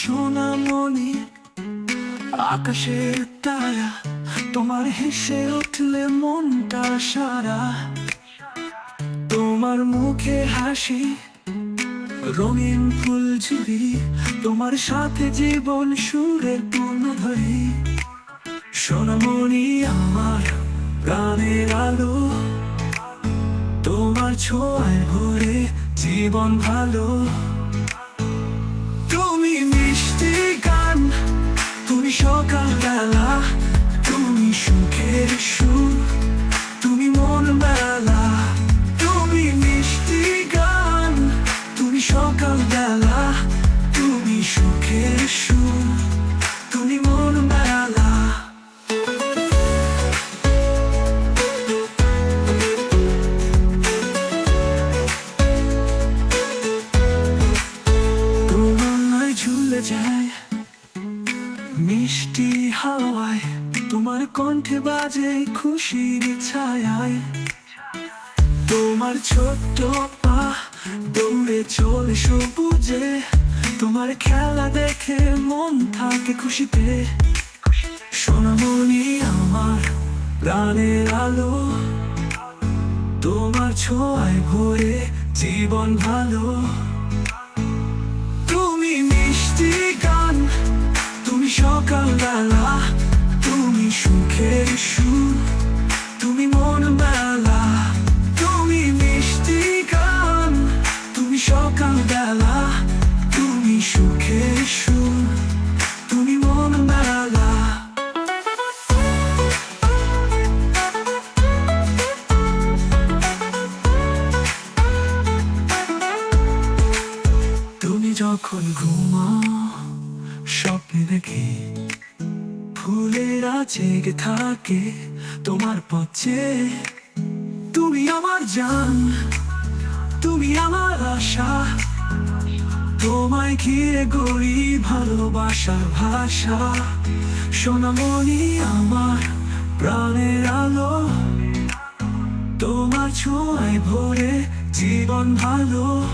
সোনামণি আকাশের তারা, তোমার হেসে উঠলে মনটা সারা। তোমার মুখে হাসি, রঙিন ফুল ঝুরি তোমার সাথে জীবন সুরে পূর্ণ ধরি সোনামণি আমার প্রাণের আলো, তোমার ছোঁয়ায় ভরে জীবন ভালো। তুমি সকাল বেলা তুমি সুখের সুর, তুমি মন বেলা, তুমি মিষ্টি গান, তুমি সকাল বেলা তুমি সুখের সুর হাওয়ায় তোমার কণ্ঠে বাজে খুশির ছায়ায়। তোমার ছোট্ট পা দৌড়ে চলে সবুজে, তোমার খেলা দেখে মন থাকে খুশিতে। সোনামণি আমার প্রাণের আলো, তোমার ছোঁয়ায় ভরে জীবন ভালো। সুখের সুর তুমি মন বেলা তুমি মিষ্টি গান, তুমি সকাল বেলা, তুমি সুখের সুর তুমি মন বেলা তুমি যখন ঘুমাও, স্বপ্নে দেখি ফুলেরা জেগে থাকে তোমার পথে। তুমি আমার জান, তুমি আমার আশা। তোমায় ঘিরে গড়ি ভালোবাসার ভাষা। সোনামণি আমার প্রাণের আলো। তোমার ছোঁয়ায় ভরে জীবন ভালো।